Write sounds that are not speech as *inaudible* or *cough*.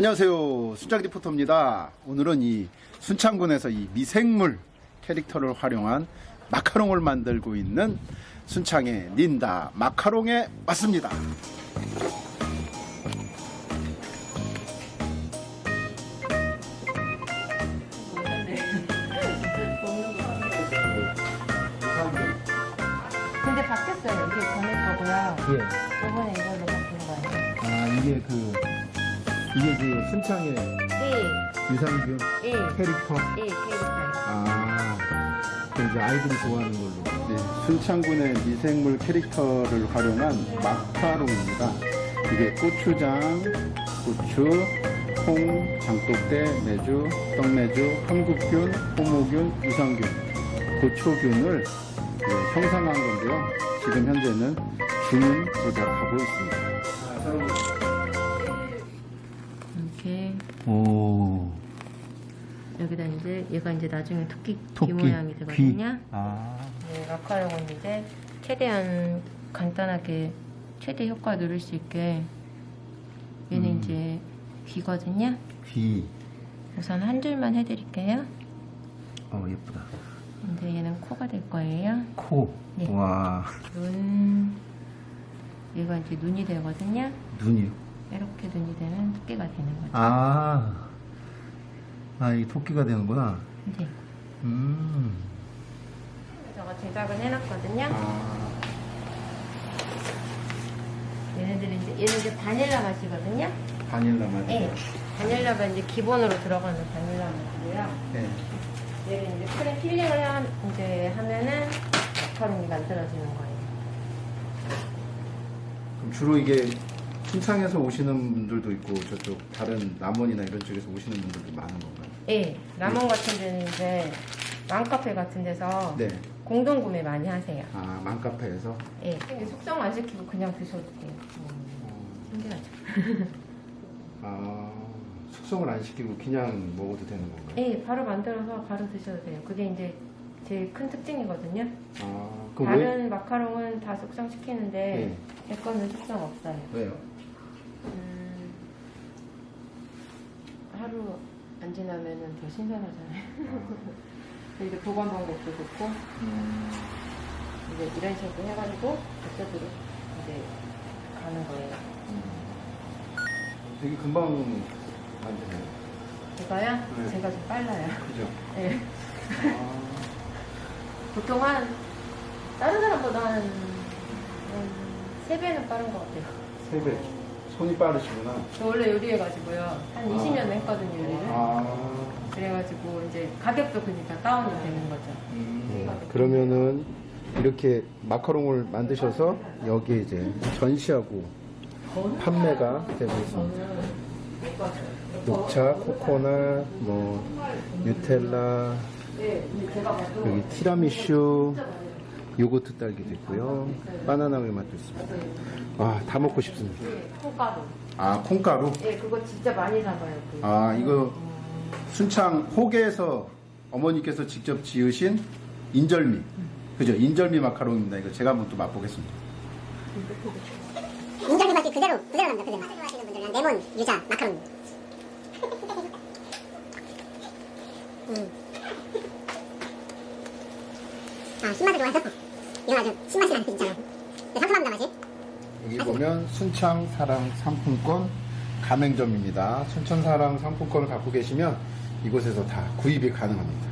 안녕하세요. 순장 리포터입니다. 오늘은 이 순창군에서 이 미생물 캐릭터를 활용한 마카롱을 만들고 있는 순창의 닌다 마카롱에 왔습니다. 근데 바뀌었어요. 이게 전에 거고요. 예. 이번에 이걸로 바뀐 거예요. 아 이게 그 이게 그 순창의 네, 유산균 예, 캐릭터. 예, 캐릭터. 아, 그 이제 아이들이 좋아하는 걸로. 네, 순창군의 미생물 캐릭터를 활용한 마카롱입니다. 이게 고추장, 고추, 콩, 장독대, 메주, 떡메주, 한국균, 호모균, 유산균, 고초균을 네, 형성한 건데요. 지금 현재는 주문 제작하고 있습니다. 이렇게 오, 여기다 이제 얘가 이제 나중에 토끼, 토끼, 귀 모양이 되거든요. 아, 네, 마카롱은 이제 최대한 간단하게 최대 효과 누릴 수 있게 얘는 음. 이제 귀거든요. 귀. 우선 한 줄만 해드릴게요. 어, 예쁘다. 근데 얘는 코가 될 거예요. 코. 네. 와, 눈 얘가 이제 눈이 되거든요. 눈이요. 이렇게 눈이 되면 토끼가 되는 거죠. 아, 아, 이 토끼가 되는구나. 네. 음. 저거 제작을 해놨거든요. 아, 얘네들이 이제 얘는 이제 바닐라 맛이거든요. 바닐라 맛. 네. 바닐라가 이제 기본으로 들어가는 바닐라 맛이고요. 네. 얘를 이제 크림 필링을 하, 이제 하면은 마카롱이 만들어지는 거예요. 그럼 주로 이게 신창에서 오시는 분들도 있고 저쪽 다른 남원이나 이런 쪽에서 오시는 분들도 많은 건가요? 예, 남원 같은 데는 이제 맘카페 같은 데서 네. 공동 구매 많이 하세요. 아, 맘카페에서. 예, 숙성 안 시키고 그냥 드셔도 돼요. 어, 신기하죠? 아, 숙성을 안 시키고 그냥 먹어도 되는 건가요? 예, 바로 만들어서 바로 드셔도 돼요. 그게 이제 제일 큰 특징이거든요. 아, 그럼 왜? 다른 마카롱은 다 숙성시키는데 네. 제 거는 숙성 없어요. 왜요? 음, 하루 안 지나면은 더 신선하잖아요. *laughs* 이제 보관 방법도 좋고 음, 이제 이런 식으로 해가지고 저쪽으로 이제 가는 거예요. 되게 금방 만드네요. 제가요? 네. 제가 좀 빨라요. 그죠? *laughs* 네. 아, 보통 한 다른 사람보다 한, 한 3배는 빠른 것 같아요. 세 배. 손이 빠르시구나. 저 원래 요리해가지고요. 한 20년 했거든요, 요리를. 아. 그래가지고 이제 가격도 그러니까 다운이 되는 거죠. 네, 그러면은 이렇게 마카롱을 만드셔서 여기에 이제 전시하고 판매가 되고 있습니다. 녹차, 코코넛, 뭐 뉴텔라, 여기 티라미슈, 요거트 딸기도 있고요. 바나나 우유 맛도 있습니다. 아, 다 먹고 싶습니다. 콩가루. 아, 콩가루. 예, 그거 진짜 많이 사봐요. 그. 아, 이거 순창 호계에서 어머니께서 직접 지으신 인절미. 그죠? 인절미 마카롱입니다. 이거 제가 한번 또 맛보겠습니다. 인절미 맛이 그대로 그대로 납니다. 그대로. 하시는 분들은 레몬 유자 마카롱. *laughs* 음. 아, 신맛을 좋아해서. 이건 아주 신맛이 나는 그 진짜로. 근데 네, 상큼합니다, 맛이. 여기 보면 순창사랑 상품권 가맹점입니다. 순창사랑 상품권을 갖고 계시면 이곳에서 다 구입이 가능합니다.